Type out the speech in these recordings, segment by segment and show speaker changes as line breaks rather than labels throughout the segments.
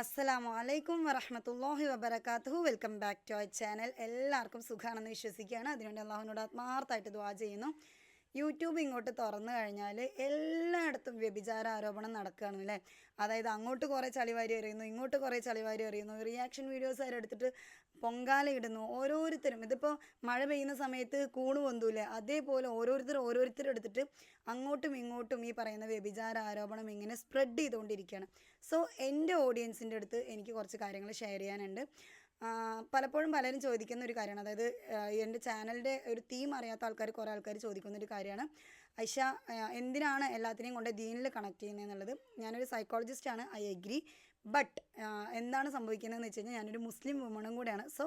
അസ്സലാമു അലൈക്കും വറഹമത്തല്ലാഹി വബർക്കാത്തു welcome back to our channel എല്ലാവർക്കും സുഖമാണെന്ന് വിശ്വസിക്കുകയാണ്. അതിനുവേണ്ടി അള്ളാഹുവിനോട് ആത്മാർത്ഥമായിട്ട് ദ്വാ ചെയ്യുന്നു. യൂട്യൂബ് ഇങ്ങോട്ട് തുറന്നു കഴിഞ്ഞാൽ എല്ലായിടത്തും വ്യഭിചാര ആരോപണം നടക്കുകയാണ് അല്ലേ? അതായത് അങ്ങോട്ട് കുറേ ചളിവാരി അറിയുന്നു ഇങ്ങോട്ട് കുറേ ചളിവാരി അറിയുന്നു റിയാക്ഷൻ വീഡിയോസ് അവരെടുത്തിട്ട് പൊങ്കാല ഇടുന്നു. ഓരോരുത്തരും. ഇതിപ്പോൾ മഴ പെയ്യുന്ന സമയത്ത് കൂണ് പൊന്തൂലേ അതേപോലെ ഓരോരുത്തർ ഓരോരുത്തർ എടുത്തിട്ട് അങ്ങോട്ടും ഇങ്ങോട്ടും ഈ പറയുന്ന വ്യഭിചാര ആരോപണം ഇങ്ങനെ സ്പ്രെഡ് ചെയ്തുകൊണ്ടിരിക്കുകയാണ്. സോ എന്റെ ഓഡിയൻസിന്റെ അടുത്ത് എനിക്ക് കുറച്ച് കാര്യങ്ങൾ ഷെയർ ചെയ്യാനുണ്ട്. പലപ്പോഴും പലരും ചോദിക്കുന്ന ഒരു കാര്യമാണ്. അതായത് എന്റെ ചാനലിന്റെ ഒരു തീം അറിയാത്ത ആൾക്കാർ കുറേ ആൾക്കാർ ചോദിക്കുന്ന ഒരു കാര്യമാണ്. ഐഷ എന്തിനാണ് എല്ലാത്തിനെയും കൊണ്ട് ദീനിൽ കണക്ട് ചെയ്യുന്നത് എന്നുള്ളത് ഞാനൊരു സൈക്കോളജിസ്റ്റാണ് ഐ എഗ്രി ബട്ട് എന്താണ് സംഭവിക്കുന്നതെന്ന് വെച്ച് കഴിഞ്ഞാൽ ഞാനൊരു മുസ്ലിം വുമണും കൂടെയാണ്. സോ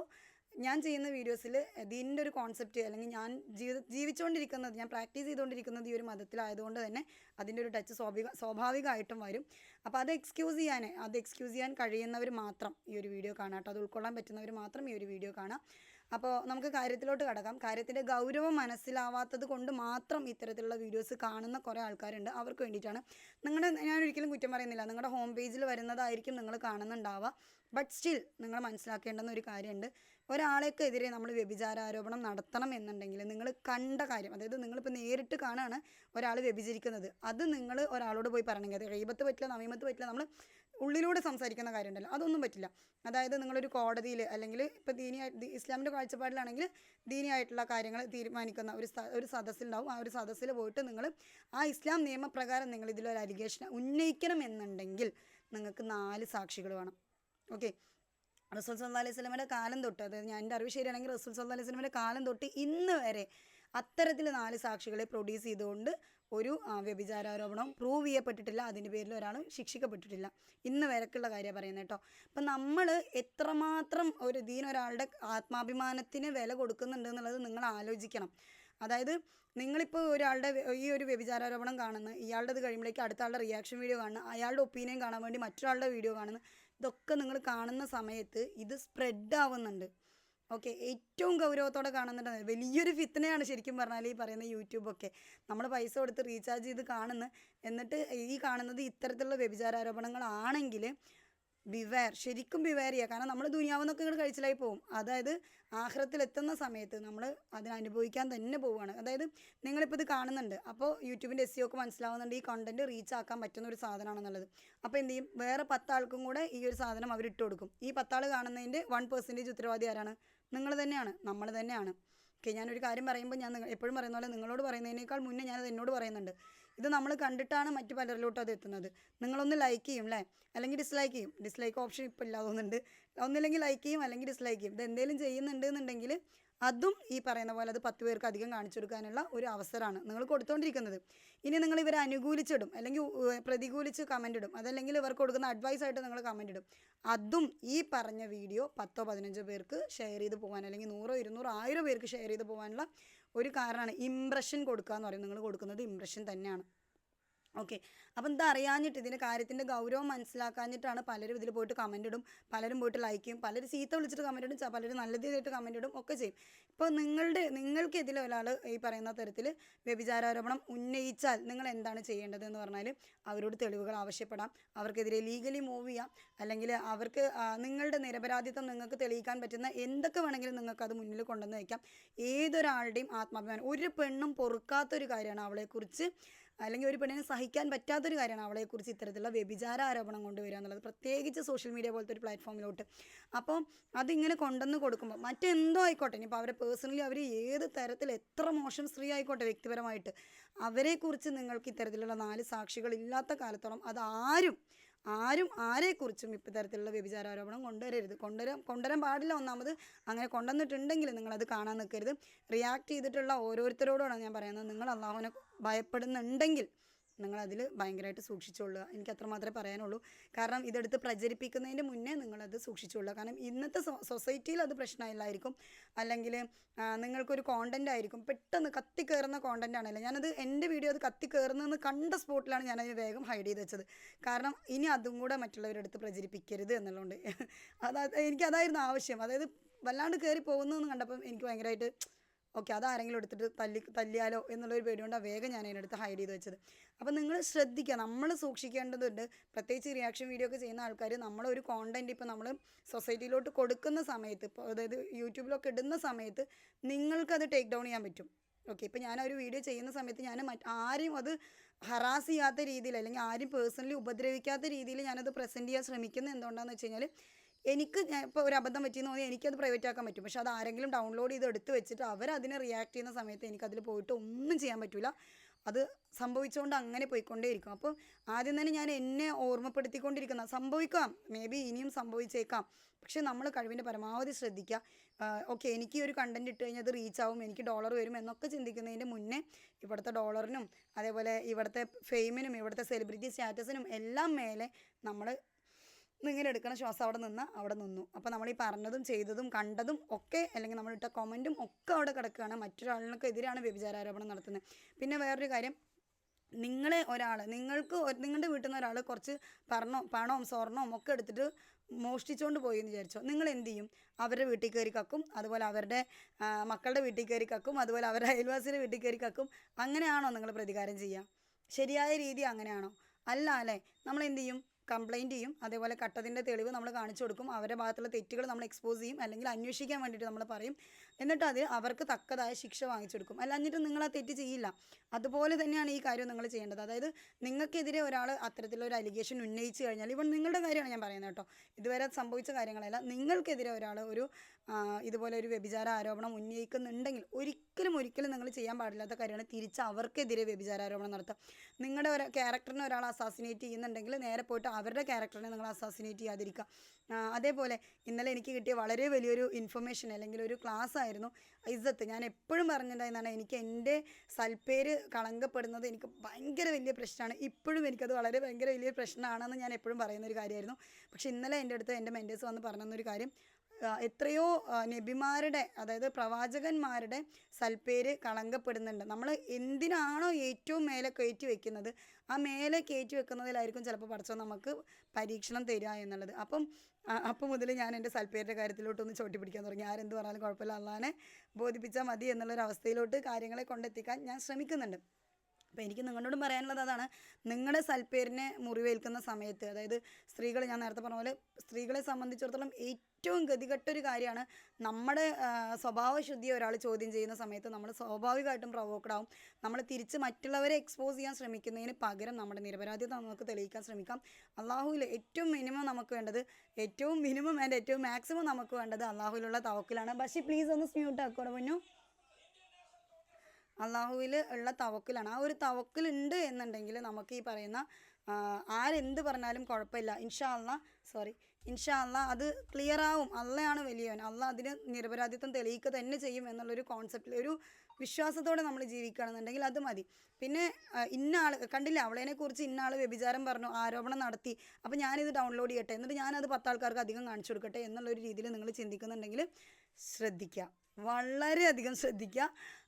ഞാൻ ചെയ്യുന്ന വീഡിയോസിൽ ദീനിന്റെ ഒരു കോൺസെപ്റ്റ് അല്ലെങ്കിൽ ഞാൻ ജീവിത ജീവിച്ചുകൊണ്ടിരിക്കുന്നത് ഞാൻ പ്രാക്ടീസ് ചെയ്തുകൊണ്ടിരിക്കുന്നത് ഈ ഒരു മതത്തിലായതുകൊണ്ട് തന്നെ അതിന്റെ ഒരു ടച്ച് സ്വാഭാവിക സ്വാഭാവികമായിട്ടും വരും. അപ്പോൾ അത് എക്സ്ക്യൂസ് ചെയ്യാൻ അത് എക്സ്ക്യൂസ് ചെയ്യാൻ കഴിയുന്നവർ മാത്രം ഈ ഒരു വീഡിയോ കാണാം കേട്ടോ. അത് ഉൾക്കൊള്ളാൻ പറ്റുന്നവർ മാത്രം ഈ ഒരു വീഡിയോ കാണാം. അപ്പോൾ നമുക്ക് കാര്യത്തിലോട്ട് കടക്കാം. കാര്യത്തിന്റെ ഗൗരവം മനസ്സിലാവാത്തത് കൊണ്ട് മാത്രം ഇത്തരത്തിലുള്ള വീഡിയോസ് കാണുന്ന കുറേ ആൾക്കാരുണ്ട്. അവർക്ക് വേണ്ടിയിട്ടാണ്. നിങ്ങളുടെ ഞാൻ ഒരിക്കലും കുറ്റം പറയുന്നില്ല. നിങ്ങളുടെ ഹോം പേജിൽ വരുന്നതായിരിക്കും നിങ്ങൾ കാണുന്നുണ്ടാവുക. ബട്ട് സ്റ്റിൽ നിങ്ങൾ മനസ്സിലാക്കേണ്ടുന്ന ഒരു കാര്യമുണ്ട്. ഒരാളെക്കെതിരെ നമ്മൾ വ്യഭിചാരാരോപണം നടത്തണം എന്നുണ്ടെങ്കിൽ നിങ്ങൾ കണ്ട കാര്യം അതായത് നിങ്ങളിപ്പോൾ നേരിട്ട് കാണാണ് ഒരാൾ വ്യഭിചരിക്കുന്നത്. അത് നിങ്ങൾ ഒരാളോട് പോയി പറയണമെങ്കിൽ അത് റീബത്ത് പറ്റില്ല നവീമത്ത് പറ്റില്ല നമ്മൾ ഉള്ളിലൂടെ സംസാരിക്കുന്ന കാര്യമുണ്ടല്ലോ അതൊന്നും പറ്റില്ല. അതായത് നിങ്ങളൊരു കോടതിയിൽ അല്ലെങ്കിൽ ഇപ്പോൾ ദീനിയായി ഇസ്ലാമിന്റെ കാഴ്ചപ്പാടിലാണെങ്കിൽ ദീനിയായിട്ടുള്ള കാര്യങ്ങൾ തീരുമാനിക്കുന്ന ഒരു ഒരു സദസ്സിലുണ്ടാവും. ആ ഒരു സദസ്സിൽ പോയിട്ട് നിങ്ങൾ ആ ഇസ്ലാം നിയമപ്രകാരം നിങ്ങൾ ഇതിലൊരു അലിഗേഷൻ ഉന്നയിക്കണം എന്നുണ്ടെങ്കിൽ നിങ്ങൾക്ക് നാല് സാക്ഷികൾ വേണം. ഓക്കെ? റസൂൽ സല്ലാ അലൈഹി സ്വലമിന്റെ കാലം തൊട്ട് അതായത് ഞാൻ എന്റെ അറിവ് ശരിയാണെങ്കിൽ റസൂൽ സല്ലാ അലൈഹി സ്വലമിന്റെ കാലം തൊട്ട് ഇന്ന് വരെ അത്തരത്തിൽ നാല് സാക്ഷികളെ പ്രൊഡ്യൂസ് ചെയ്തുകൊണ്ട് ഒരു വ്യഭിചാരാരോപണം പ്രൂവ് ചെയ്യപ്പെട്ടിട്ടില്ല. അതിന്റെ പേരിൽ ഒരാൾ ശിക്ഷിക്കപ്പെട്ടിട്ടില്ല. ഇന്ന് വരക്കുള്ള കാര്യമാണ് പറയുന്നത് കേട്ടോ. അപ്പം നമ്മൾ എത്രമാത്രം ഒരു ദീനൊരാളുടെ ആത്മാഭിമാനത്തിന് വില കൊടുക്കുന്നുണ്ട് എന്നുള്ളത് നിങ്ങൾ ആലോചിക്കണം. അതായത് നിങ്ങളിപ്പോൾ ഒരാളുടെ ഈ ഒരു വ്യഭിചാരാരോപണം കാണുന്നു ഇയാളുടെ ഇത് കഴിയുമ്പോഴേക്ക് അടുത്ത ആളുടെ റിയാക്ഷൻ വീഡിയോ കാണുന്നു അയാളുടെ ഒപ്പീനിയൻ കാണാൻ വേണ്ടി മറ്റൊരാളുടെ വീഡിയോ കാണുന്നു ഇതൊക്കെ നിങ്ങൾ കാണുന്ന സമയത്ത് ഇത് സ്പ്രെഡ് ആവുന്നുണ്ട്. ഓക്കെ ഏറ്റവും ഗൗരവത്തോടെ കാണുന്നുണ്ട്. വലിയൊരു ഫിത്തനയാണ് ശരിക്കും പറഞ്ഞാൽ ഈ പറയുന്ന യൂട്യൂബൊക്കെ നമ്മൾ പൈസ കൊടുത്ത് റീചാർജ് ചെയ്ത് കാണുന്നു. എന്നിട്ട് ഈ കാണുന്നത് ഇത്തരത്തിലുള്ള വ്യഭിചാരാരോപണങ്ങളാണെങ്കിൽ ബിവെയർ ശരിക്കും ബിവെയർ ചെയ്യുക കാരണം നമ്മൾ ദുനിയാവെന്നൊക്കെ ഇങ്ങോട്ട് കഴിച്ചിലായി പോകും അതായത് ആഹ്രത്തിൽ എത്തുന്ന സമയത്ത് നമ്മൾ അതിനനുഭവിക്കാൻ തന്നെ പോവുകയാണ് അതായത് നിങ്ങളിപ്പോൾ ഇത് കാണുന്നുണ്ട്. അപ്പോൾ യൂട്യൂബിന്റെ എസ് ഒക്കെ മനസ്സിലാവുന്നുണ്ട് ഈ കണ്ടന്റ് റീച്ച് ആക്കാൻ പറ്റുന്ന ഒരു സാധനമാണെന്നുള്ളത് അപ്പോൾ എന്ത് ചെയ്യും? വേറെ പത്താൾക്കും കൂടെ ഈ ഒരു സാധനം അവർ ഇട്ട് കൊടുക്കും. ഈ പത്താൾ കാണുന്നതിന്റെ വൺ പെർസെന്റേജ് ഉത്തരവാദി ആരാണ്? നിങ്ങൾ തന്നെയാണ്. നമ്മൾ തന്നെയാണ്. ഓക്കെ ഞാനൊരു കാര്യം പറയുമ്പോൾ ഞാൻ എപ്പോഴും പറയുന്ന പോലെ നിങ്ങളോട് പറയുന്നതിനേക്കാൾ മുന്നേ ഞാനത് എന്നോട് പറയുന്നുണ്ട്. ഇത് നമ്മൾ കണ്ടിട്ടാണ് മറ്റു പലരിലോട്ടും അത് എത്തുന്നത്. നിങ്ങളൊന്ന് ലൈക്ക് ചെയ്യും അല്ലേ അല്ലെങ്കിൽ ഡിസ്ലൈക്ക് ചെയ്യും. ഡിസ്ലൈക്ക് ഓപ്ഷൻ ഇപ്പോൾ ഇല്ലാതുന്നുണ്ട് ഒന്നില്ലെങ്കിൽ ലൈക്ക് ചെയ്യും അല്ലെങ്കിൽ ഡിസ്ലൈക്ക് ചെയ്യും. ഇത് എന്തെങ്കിലും ചെയ്യുന്നുണ്ട് എന്നുണ്ടെങ്കിൽ അതും ഈ പറയുന്ന പോലെ അത് പത്ത് പേർക്ക് അധികം കാണിച്ചു കൊടുക്കാനുള്ള ഒരു അവസരമാണ് നിങ്ങൾ കൊടുത്തുകൊണ്ടിരിക്കുന്നത് ഇനി നിങ്ങൾ ഇവരെ അനുകൂലിച്ചിടും അല്ലെങ്കിൽ പ്രതികൂലിച്ച് കമന്റ് ഇടും അതല്ലെങ്കിൽ ഇവർക്ക് കൊടുക്കുന്ന അഡ്വൈസ് ആയിട്ട് നിങ്ങൾ കമന്റ് ഇടും. അതും ഈ പറഞ്ഞ വീഡിയോ പത്തോ പതിനഞ്ചോ പേർക്ക് ഷെയർ ചെയ്ത് പോകാൻ അല്ലെങ്കിൽ നൂറോ ഇരുന്നൂറോ ആയിരം പേർക്ക് ഷെയർ ചെയ്ത് പോകാനുള്ള ഒരു കാരണമാണ് ഇംപ്രഷൻ കൊടുക്കുക എന്ന് പറയുന്നത് നിങ്ങൾ കൊടുക്കുന്നത് ഇംപ്രഷൻ തന്നെയാണ്. ഓക്കെ. അപ്പം എന്താ അറിയാഞ്ഞിട്ട് ഇതിന്റെ കാര്യത്തിന്റെ ഗൗരവം മനസ്സിലാക്കാഞ്ഞിട്ടാണ് പലരും ഇതിൽ പോയിട്ട് കമന്റ് ഇടും. പലരും പോയിട്ട് ലൈക്ക് ചെയ്യും. പലരും ചീത്ത വിളിച്ചിട്ട് കമന്റ് ഇടും. പലരും നല്ല നല്ലതായിട്ട് കമന്റ് ഇടും. ഒക്കെ ചെയ്യും. ഇപ്പോൾ നിങ്ങളുടെ നിങ്ങൾക്കെതിരെ ഒരാൾ ഈ പറയുന്ന തരത്തിൽ വ്യഭിചാരാരോപണം ഉന്നയിച്ചാൽ നിങ്ങൾ എന്താണ് ചെയ്യേണ്ടത് എന്ന് പറഞ്ഞാൽ അവരോട് തെളിവുകൾ ആവശ്യപ്പെടാം. അവർക്കെതിരെ ലീഗലി മൂവ് ചെയ്യാം. അല്ലെങ്കിൽ അവർക്ക് നിങ്ങളുടെ നിരപരാധിത്വം നിങ്ങൾക്ക് തെളിയിക്കാൻ പറ്റുന്ന എന്തൊക്കെ വേണമെങ്കിലും നിങ്ങൾക്ക് അത് മുന്നിൽ കൊണ്ടുവന്ന് വയ്ക്കാം. ഏതൊരാളുടെയും ആത്മാഭിമാനം. ഒരു പെണ്ണും പൊറുക്കാത്തൊരു കാര്യമാണ് അവളെക്കുറിച്ച് അല്ലെങ്കിൽ ഒരു പെണ്ണിനെ സഹിക്കാൻ പറ്റാത്തൊരു കാര്യമാണ് അവളെക്കുറിച്ച് ഇത്തരത്തിലുള്ള വ്യഭിചാര ആരോപണം കൊണ്ടുവരിക എന്നുള്ളത്. പ്രത്യേകിച്ച് സോഷ്യൽ മീഡിയ പോലത്തെ ഒരു പ്ലാറ്റ്ഫോമിലോട്ട് അപ്പോൾ അതിങ്ങനെ കൊണ്ടുവന്ന് കൊടുക്കുമ്പോൾ മറ്റെന്തോ ആയിക്കോട്ടെ ഇനിയിപ്പോൾ അവരെ പേഴ്സണലി അവർ ഏത് തരത്തിൽ എത്ര മോശം സ്ത്രീ ആയിക്കോട്ടെ വ്യക്തിപരമായിട്ട് അവരെക്കുറിച്ച് നിങ്ങൾക്ക് ഇത്തരത്തിലുള്ള നാല് സാക്ഷികൾ ഇല്ലാത്ത കാലത്തോളം അത് ആരും ആരും ആരെക്കുറിച്ചും ഇപ്പോൾ തരത്തിലുള്ള വ്യഭിചാരാരോപണം കൊണ്ടുവരരുത്. കൊണ്ടുവരാൻ കൊണ്ടുവരാൻ പാടില്ല ഒന്നാമത് അങ്ങനെ കൊണ്ടുവന്നിട്ടുണ്ടെങ്കിൽ നിങ്ങളത് കാണാൻ നിൽക്കരുത്. റിയാക്ട് ചെയ്തിട്ടുള്ള ഓരോരുത്തരോടാണ് ഞാൻ പറയുന്നത്. നിങ്ങൾ അള്ളാഹുവിനെ ഭയപ്പെടുന്നുണ്ടെങ്കിൽ നിങ്ങളതിൽ ഭയങ്കരമായിട്ട് സൂക്ഷിച്ചുകൊള്ളുക. എനിക്ക് അത്ര മാത്രമേ പറയാനുള്ളൂ. കാരണം ഇതെടുത്ത് പ്രചരിപ്പിക്കുന്നതിന് മുന്നേ നിങ്ങളത് സൂക്ഷിച്ചുകൊള്ളുക. കാരണം ഇന്നത്തെ സൊസൈറ്റിയിൽ അത് പ്രശ്നമില്ലായിരിക്കും. അല്ലെങ്കിൽ നിങ്ങൾക്കൊരു കോണ്ടന്റ് ആയിരിക്കും. പെട്ടെന്ന് കത്തിക്കയറുന്ന കോണ്ടന്റ് ആണല്ലോ. ഞാനത് എന്റെ വീഡിയോ അത് കത്തിക്കയറുന്നതെന്ന് കണ്ട സ്പോട്ടിലാണ് ഞാനത് വേഗം ഹൈഡ് ചെയ്ത് വെച്ചത്. കാരണം ഇനി അതും കൂടെ മറ്റുള്ളവരെടുത്ത് പ്രചരിപ്പിക്കരുത് എന്നുള്ളതുകൊണ്ട്. അതാ എനിക്കതായിരുന്നു ആവശ്യം. അതായത് വല്ലാണ്ട് കയറി പോകുന്നതെന്ന് കണ്ടപ്പം എനിക്ക് ഭയങ്കരമായിട്ട് ഓക്കെ അതാരെങ്കിലും എടുത്തിട്ട് തല്ലി തല്ലിയാലോ എന്നുള്ളൊരു പേടികൊണ്ടാണ് വേഗം ഞാൻ അതിനടുത്ത് ഹൈഡ് ചെയ്ത് വെച്ചത്. അപ്പോൾ നിങ്ങൾ ശ്രദ്ധിക്കുക നമ്മൾ സൂക്ഷിക്കേണ്ടതുണ്ട്. പ്രത്യേകിച്ച് റിയാക്ഷൻ വീഡിയോ ഒക്കെ ചെയ്യുന്ന ആൾക്കാർ നമ്മളൊരു കോണ്ടന്റ് ഇപ്പോൾ നമ്മൾ സൊസൈറ്റിയിലോട്ട് കൊടുക്കുന്ന സമയത്ത് ഇപ്പോൾ അതായത് യൂട്യൂബിലൊക്കെ ഇടുന്ന സമയത്ത് നിങ്ങൾക്കത് ടേക്ക് ഡൗൺ ചെയ്യാൻ പറ്റും. ഓക്കെ ഇപ്പോൾ ഞാൻ ഒരു വീഡിയോ ചെയ്യുന്ന സമയത്ത് ഞാൻ മറ്റ് ആരെയും അത് ഹറാസ് ചെയ്യാത്ത രീതിയിൽ അല്ലെങ്കിൽ ആരും പേഴ്സണലി ഉപദ്രവിക്കാത്ത രീതിയിൽ ഞാനത് പ്രസന്റ് ചെയ്യാൻ ശ്രമിക്കുന്നത് എന്തുകൊണ്ടാണെന്ന് വെച്ച് കഴിഞ്ഞാൽ എനിക്ക് ഞാൻ ഇപ്പോൾ ഒരു അബദ്ധം പറ്റിയെന്ന് തോന്നി എനിക്കത് പ്രൈവറ്റ് ആക്കാൻ പറ്റും. പക്ഷെ അത് ആരെങ്കിലും ഡൗൺലോഡ് ചെയ്ത് എടുത്ത് വെച്ചിട്ട് അവർ അതിനെ റിയാക്ട് ചെയ്യുന്ന സമയത്ത് എനിക്കതിൽ പോയിട്ട് ഒന്നും ചെയ്യാൻ പറ്റില്ല അത് സംഭവിച്ചുകൊണ്ട് അങ്ങനെ പോയിക്കൊണ്ടേയിരിക്കും. അപ്പോൾ ആദ്യം തന്നെ ഞാൻ എന്നെ ഓർമ്മപ്പെടുത്തിക്കൊണ്ടിരിക്കുന്ന സംഭവിക്കാം മേ ബി ഇനിയും സംഭവിച്ചേക്കാം. പക്ഷെ നമ്മൾ കഴിവിന്റെ പരമാവധി ശ്രദ്ധിക്കുക ഓക്കെ എനിക്ക് ഒരു കണ്ടന്റ് ഇട്ട് കഴിഞ്ഞാൽ അത് റീച്ച് ആവും എനിക്ക് ഡോളർ വരും എന്നൊക്കെ ചിന്തിക്കുന്നതിന്റെ മുന്നേ ഇവിടുത്തെ ഡോളറിനും അതേപോലെ ഇവിടുത്തെ ഫെയിമിനും ഇവിടുത്തെ സെലിബ്രിറ്റി സ്റ്റാറ്റസിനും എല്ലാം മേലെ നമ്മൾ ഇങ്ങനെ എടുക്കണ ശ്വാസം അവിടെ നിന്ന് അവിടെ നിന്നു. അപ്പോൾ നമ്മൾ ഈ പറഞ്ഞതും ചെയ്തതും കണ്ടതും ഒക്കെ അല്ലെങ്കിൽ നമ്മളിട്ട കമന്റും ഒക്കെ അവിടെ കിടക്കുകയാണ്. മറ്റൊരാളിനൊക്കെ എതിരാണ് വ്യഭിചാരാരോപണം നടത്തുന്നത്. പിന്നെ വേറൊരു കാര്യം നിങ്ങളെ ഒരാൾ നിങ്ങൾക്ക് നിങ്ങളുടെ വീട്ടിൽ നിന്ന് ഒരാൾ കുറച്ച് പണോ പണവും സ്വർണവും ഒക്കെ എടുത്തിട്ട് മോഷ്ടിച്ചുകൊണ്ട് പോയി എന്ന് വിചാരിച്ചോ? നിങ്ങൾ എന്ത് ചെയ്യും? അവരുടെ വീട്ടിൽ കയറി കക്കും അതുപോലെ അവരുടെ മക്കളുടെ വീട്ടിൽ കയറി കക്കും അതുപോലെ അവരുടെ അയൽവാസിയുടെ വീട്ടിൽ കയറി കക്കും. അങ്ങനെയാണോ നിങ്ങൾ പ്രതികാരം ചെയ്യുക? ശരിയായ രീതി അങ്ങനെയാണോ? അല്ല അല്ലേ? നമ്മൾ എന്ത് ചെയ്യും? കംപ്ലൈന്റ് ചെയ്യും. അതേപോലെ കട്ടതിന്റെ തെളിവ് നമ്മൾ കാണിച്ചു കൊടുക്കും. അവരുടെ ഭാഗത്തുള്ള തെറ്റുകൾ നമ്മൾ എക്സ്പോസ് ചെയ്യും. അല്ലെങ്കിൽ അന്വേഷിക്കാൻ വേണ്ടിയിട്ട് നമ്മൾ പറയും. എന്നിട്ട് അത് അവർക്ക് തക്കതായ ശിക്ഷ വാങ്ങിച്ചു കൊടുക്കും. അല്ല എന്നിട്ട് നിങ്ങൾ ആ തെറ്റ് ചെയ്യില്ല. അതുപോലെ തന്നെയാണ് ഈ കാര്യം നിങ്ങൾ ചെയ്യേണ്ടത്. അതായത് നിങ്ങൾക്കെതിരെ ഒരാൾ അത്തരത്തിലൊരു അലിഗേഷൻ ഉന്നയിച്ചു കഴിഞ്ഞാൽ ഇവൺ നിങ്ങളുടെ കാര്യമാണ് ഞാൻ പറയുന്നത് കേട്ടോ. ഇതുവരെ സംഭവിച്ച കാര്യങ്ങളല്ല. നിങ്ങൾക്കെതിരെ ഒരാൾ ഒരു ഇതുപോലെ ഒരു വ്യഭിചാര ആരോപണം ഉന്നയിക്കുന്നുണ്ടെങ്കിൽ ഒരിക്കലും ഒരിക്കലും നിങ്ങൾ ചെയ്യാൻ പാടില്ലാത്ത കാര്യമാണ് തിരിച്ച് അവർക്കെതിരെ വ്യഭിചാര ആരോപണം നടത്തുക. നിങ്ങളുടെ ഒരു ക്യാരക്ടറിനെ ഒരാൾ അസാസിനേറ്റ് ചെയ്യുന്നുണ്ടെങ്കിൽ നേരെ പോയിട്ട് അവരുടെ ക്യാരക്ടറിനെ നിങ്ങൾ അസാസിനേറ്റ് ചെയ്യാതിരിക്കുക. അതേപോലെ ഇന്നലെ എനിക്ക് കിട്ടിയ വളരെ വലിയൊരു ഇൻഫർമേഷൻ അല്ലെങ്കിൽ ഒരു ക്ലാസ് ആയിരുന്നു ഇസ്സത്ത് ഞാൻ എപ്പോഴും പറഞ്ഞിട്ടുണ്ടായിരുന്നാണ് എനിക്ക് എന്റെ സൽപ്പേര് കളങ്കപ്പെടുന്നത് എനിക്ക് ഭയങ്കര വലിയ പ്രശ്നമാണ്. ഇപ്പോഴും എനിക്കത് വളരെ ഭയങ്കര വലിയ പ്രശ്നമാണെന്ന് ഞാൻ എപ്പോഴും പറയുന്ന ഒരു കാര്യമായിരുന്നു. പക്ഷേ ഇന്നലെ എന്റെ അടുത്ത് എന്റെ മെന്റേഴ്സ് വന്ന് പറഞ്ഞൊരു കാര്യം എത്രയോ നബിമാരുടെ അതായത് പ്രവാചകന്മാരുടെ സൽപ്പേര് കളങ്കപ്പെടുന്നുണ്ട്. നമ്മൾ എന്തിനാണോ ഏറ്റവും മേലെ കയറ്റി വെക്കുന്നത്? ആ മേലെ കയറ്റി വെക്കുന്നതിലായിരിക്കും ചിലപ്പോൾ പഠിച്ചോ നമുക്ക് പരീക്ഷണം തരിക എന്നുള്ളത്. അപ്പം അപ്പം മുതൽ ഞാൻ എന്റെ സൽപ്പേരിന്റെ കാര്യത്തിലോട്ടൊന്ന് ചോട്ടി പിടിക്കാൻ തുടങ്ങി. ആരെന്ത് പറഞ്ഞാലും കുഴപ്പമില്ല. അള്ളാനെ ബോധിപ്പിച്ചാൽ മതി എന്നുള്ളൊരു അവസ്ഥയിലോട്ട് കാര്യങ്ങളെ കൊണ്ടെത്തിക്കാൻ ഞാൻ ശ്രമിക്കുന്നുണ്ട്. അപ്പോൾ എനിക്ക് നിങ്ങളോട് പറയാനുള്ളത് അതാണ്. നിങ്ങളുടെ സൽപ്പേരിനെ മുറിവേൽക്കുന്ന സമയത്ത് അതായത് സ്ത്രീകൾ ഞാൻ നേരത്തെ പറഞ്ഞ പോലെ സ്ത്രീകളെ സംബന്ധിച്ചിടത്തോളം ഏറ്റവും ഗതികെട്ടൊരു കാര്യമാണ് നമ്മുടെ സ്വഭാവ സ്വഭാവശുദ്ധിയെ ഒരാൾ ചോദ്യം ചെയ്യുന്ന സമയത്ത് നമ്മൾ സ്വാഭാവികമായിട്ടും പ്രൊവോക്ഡ് ആവും. നമ്മൾ തിരിച്ച് മറ്റുള്ളവരെ എക്സ്പോസ് ചെയ്യാൻ ശ്രമിക്കുന്നതിന് പകരം നമ്മുടെ നിരപരാധിത നമുക്ക് തെളിയിക്കാൻ ശ്രമിക്കാം. അള്ളാഹുവിൽ ഏറ്റവും മിനിമം നമുക്ക് വേണ്ടത് ഏറ്റവും മിനിമം ആൻഡ് ഏറ്റവും മാക്സിമം നമുക്ക് വേണ്ടത് അള്ളാഹുവിലുള്ള തവക്കിലാണ്. പക്ഷേ പ്ലീസ് ഒന്ന് സ്മ്യൂട്ട് ആക്കോടെ മുന്നു. അള്ളാഹുവിൽ ഉള്ള തവക്കിലാണ്. ആ ഒരു തവക്കിലുണ്ട് എന്നുണ്ടെങ്കിൽ നമുക്ക് ഈ പറയുന്ന ആരെന്ത് പറഞ്ഞാലും കുഴപ്പമില്ല. ഇൻഷാ അള്ളാ സോറി ഇൻഷാ അള്ളാ അത് ക്ലിയർ ആവും. അള്ളയാണ് വലിയവൻ. അള്ള അതിന് നിരപരാധിത്വം തെളിയിക്കുക തന്നെ ചെയ്യും എന്നുള്ളൊരു കോൺസെപ്റ്റിൽ ഒരു വിശ്വാസത്തോടെ നമ്മൾ ജീവിക്കുകയാണെന്നുണ്ടെങ്കിൽ അത് മതി. പിന്നെ ഇന്നാൾ കണ്ടില്ല അവളേനെ കുറിച്ച് ഇന്ന വ്യഭിചാരം പറഞ്ഞു ആരോപണം നടത്തി. അപ്പോൾ ഞാനിത് ഡൗൺലോഡ് ചെയ്യട്ടെ. എന്നിട്ട് ഞാനത് പത്താൾക്കാർക്ക് അധികം കാണിച്ചു കൊടുക്കട്ടെ എന്നുള്ളൊരു രീതിയിൽ നിങ്ങൾ ചിന്തിക്കുന്നുണ്ടെങ്കിൽ ശ്രദ്ധിക്കുക. വളരെയധികം ശ്രദ്ധിക്കുക.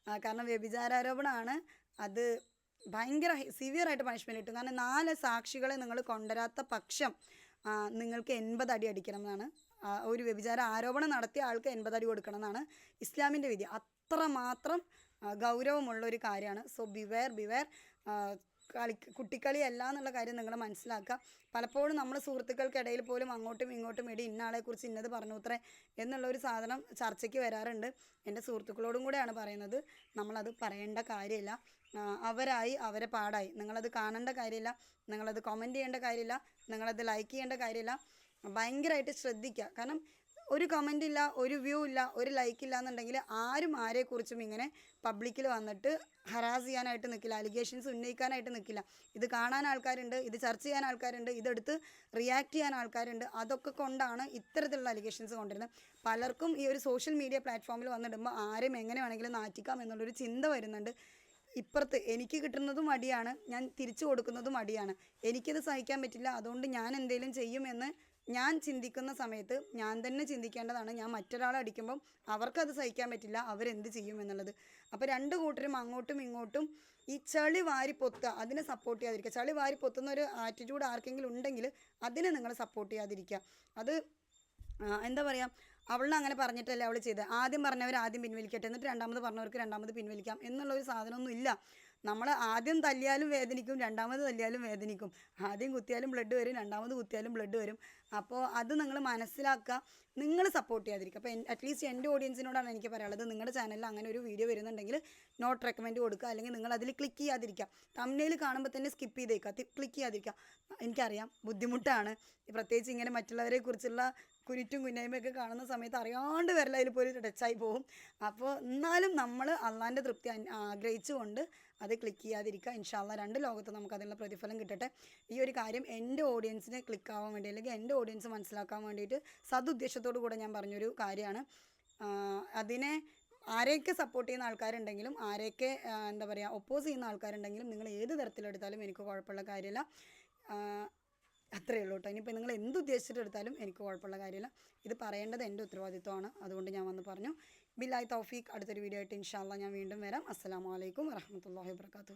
കാരണം വ്യഭിചാരാരോപണമാണ് അത് ഭയങ്കര സിവിയർ ആയിട്ട് പണിഷ്മെന്റ് കിട്ടും. കാരണം നാല് സാക്ഷികളെ നിങ്ങൾ കൊണ്ടുവരാത്ത പക്ഷം നിങ്ങൾക്ക് എൺപത് അടി അടിക്കണം എന്നാണ്. ഒരു വ്യഭിചാര ആരോപണം നടത്തിയ ആൾക്ക് എൺപത് അടി കൊടുക്കണം എന്നാണ് ഇസ്ലാമിന്റെ വിധി. അത്രമാത്രം ഗൗരവമുള്ള ഒരു കാര്യമാണ്. സോ ബിവെയർ ബിവെയർ കളി കുട്ടിക്കളിയല്ല എന്നുള്ള കാര്യം നിങ്ങൾ മനസ്സിലാക്കുക. പലപ്പോഴും നമ്മൾ സുഹൃത്തുക്കൾക്കിടയിൽ പോലും അങ്ങോട്ടും ഇങ്ങോട്ടും ഇടി ഇന്ന ആളെക്കുറിച്ച് ഇന്നത് പറഞ്ഞു അത്രേ എന്നുള്ള ഒരു സാധനം ചർച്ചയ്ക്ക് വരാറുണ്ട്. എന്റെ സുഹൃത്തുക്കളോടും കൂടെയാണ് പറയുന്നത്. നമ്മളത് പറയേണ്ട കാര്യമില്ല. അവരായി അവരെ പാടായി. നിങ്ങളത് കാണേണ്ട കാര്യമില്ല. നിങ്ങളത് കമന്റ് ചെയ്യേണ്ട കാര്യമില്ല. നിങ്ങളത് ലൈക്ക് ചെയ്യേണ്ട കാര്യമില്ല. ഭയങ്കരമായിട്ട് ശ്രദ്ധിക്കുക. കാരണം ഒരു കമന്റ് ഇല്ല ഒരു വ്യൂ ഇല്ല ഒരു ലൈക്ക് ഇല്ല എന്നുണ്ടെങ്കിൽ ആരും ആരെക്കുറിച്ചും ഇങ്ങനെ പബ്ലിക്കിൽ വന്നിട്ട് ഹറാസ് ചെയ്യാനായിട്ട് നിൽക്കില്ല അലിഗേഷൻസ് ഉന്നയിക്കാനായിട്ട് നിൽക്കില്ല ഇത് കാണാൻ ആൾക്കാരുണ്ട് ഇത് ചർച്ച ചെയ്യാൻ ആൾക്കാരുണ്ട് ഇതെടുത്ത് റിയാക്ട് ചെയ്യാൻ ആൾക്കാരുണ്ട്. അതൊക്കെ കൊണ്ടാണ് ഇത്തരത്തിലുള്ള അലിഗേഷൻസ് കൊണ്ടുവരുന്നത് പലർക്കും ഈ ഒരു സോഷ്യൽ മീഡിയ പ്ലാറ്റ്ഫോമിൽ വന്നിടുമ്പോൾ ആരും എങ്ങനെ വേണമെങ്കിലും നാറ്റിക്കാം എന്നുള്ളൊരു ചിന്ത വരുന്നുണ്ട്. ഇപ്പുറത്ത് എനിക്ക് കിട്ടുന്നതും അടിയാണ് ഞാൻ തിരിച്ചു കൊടുക്കുന്നതും അടിയാണ്. എനിക്കത് സഹിക്കാൻ പറ്റില്ല അതുകൊണ്ട് ഞാൻ എന്തെങ്കിലും ചെയ്യുമെന്ന് ഞാൻ ചിന്തിക്കുന്ന സമയത്ത് ഞാൻ തന്നെ ചിന്തിക്കേണ്ടതാണ്. ഞാൻ മറ്റൊരാളെ അടിക്കുമ്പം അവർക്കത് സഹിക്കാൻ പറ്റില്ല. അവരെന്ത് ചെയ്യും എന്നുള്ളത്. അപ്പോൾ രണ്ട് കൂട്ടരും അങ്ങോട്ടും ഇങ്ങോട്ടും ഈ ചളി വാരി പൊത്തുക അതിനെ സപ്പോർട്ട് ചെയ്യാതിരിക്കുക. ചളി വാരി പൊത്തുന്ന ഒരു ആറ്റിറ്റ്യൂഡ് ആർക്കെങ്കിലും ഉണ്ടെങ്കിൽ അതിനെ നിങ്ങൾ സപ്പോർട്ട് ചെയ്യാതിരിക്കുക. അത് എന്താ പറയുക അവളിനെ അങ്ങനെ പറഞ്ഞിട്ടല്ലേ അവൾ ചെയ്തത് ആദ്യം പറഞ്ഞവർ ആദ്യം പിൻവലിക്കട്ടെ. എന്നിട്ട് രണ്ടാമത് പറഞ്ഞവർക്ക് രണ്ടാമത് പിൻവലിക്കാം. എന്നുള്ള ഒരു സാധനമൊന്നും ഇല്ല. നമ്മൾ ആദ്യം തല്ലിയാലും വേദനിക്കും രണ്ടാമത് തല്ലിയാലും വേദനിക്കും. ആദ്യം കുത്തിയാലും ബ്ലഡ് വരും രണ്ടാമത് കുത്തിയാലും ബ്ലഡ് വരും. അപ്പോൾ അത് നിങ്ങൾ മനസ്സിലാക്കുക. നിങ്ങൾ സപ്പോർട്ട് ചെയ്യാതിരിക്കുക. അപ്പോൾ അറ്റ്ലീസ്റ്റ് എന്റെ ഓഡിയൻസിനോടാണ് എനിക്ക് പറയാനുള്ളത്. നിങ്ങളുടെ ചാനലിൽ അങ്ങനെ ഒരു വീഡിയോ വരുന്നുണ്ടെങ്കിൽ നോട്ട് റെക്കമെൻഡ് കൊടുക്കുക. അല്ലെങ്കിൽ നിങ്ങൾ അതിൽ ക്ലിക്ക് ചെയ്യാതിരിക്കുക. തമ്മിൽ കാണുമ്പോൾ തന്നെ സ്കിപ്പ് ചെയ്തേക്കുക. ക്ലിക്ക് ചെയ്യാതിരിക്കുക. എനിക്കറിയാം. ബുദ്ധിമുട്ടാണ്. പ്രത്യേകിച്ച് ഇങ്ങനെ മറ്റുള്ളവരെ കുറിച്ചുള്ള കുരുറ്റും കുന്നായ്മയൊക്കെ കാണുന്ന സമയത്ത് അറിയാണ്ട് വരല അതിൽ പോയി ടച്ചായി പോകും. അപ്പോൾ എന്നാലും നമ്മൾ അള്ളാന്റെ തൃപ്തി ആഗ്രഹിച്ചുകൊണ്ട് അത് ക്ലിക്ക് ചെയ്യാതിരിക്കുക. ഇൻഷാല്ല രണ്ട് ലോകത്ത് നമുക്ക് അതിനുള്ള പ്രതിഫലം കിട്ടട്ടെ. ഈ ഒരു കാര്യം എന്റെ ഓഡിയൻസിന് ക്ലിക്ക് ആവാൻ വേണ്ടി അല്ലെങ്കിൽ എന്റെ ഓഡിയൻസ് മനസ്സിലാക്കാൻ വേണ്ടിയിട്ട് സതുദ്ദേശത്തോടു കൂടെ ഞാൻ പറഞ്ഞൊരു കാര്യമാണ്. അതിനെ ആരെയൊക്കെ സപ്പോർട്ട് ചെയ്യുന്ന ആൾക്കാരുണ്ടെങ്കിലും ആരെയൊക്കെ എന്താ പറയുക ഒപ്പോസ് ചെയ്യുന്ന ആൾക്കാരുണ്ടെങ്കിലും നിങ്ങൾ ഏത് തരത്തിലെടുത്താലും എനിക്ക് കുഴപ്പമുള്ള കാര്യമില്ല. അത്രയേ ഉള്ളൂ കേട്ടോ. ഇനിയിപ്പോൾ നിങ്ങൾ എന്ത് ഉദ്ദേശിച്ചിട്ടെടുത്താലും എനിക്ക് കുഴപ്പമുള്ള കാര്യമില്ല. ഇത് പറയേണ്ടത് എന്റെ ഉത്തരവാദിത്വമാണ്. അതുകൊണ്ട് ഞാൻ വന്ന് പറഞ്ഞു. ബില്ലായി തൗഫീഖ്. അടുത്തൊരു വീഡിയോ ആയിട്ട് ഇൻഷാല്ല ഞാൻ വീണ്ടും വരാം. അസ്സാം വലൈക്കും വരഹമുല്ലാ വാബർക്കാത്തു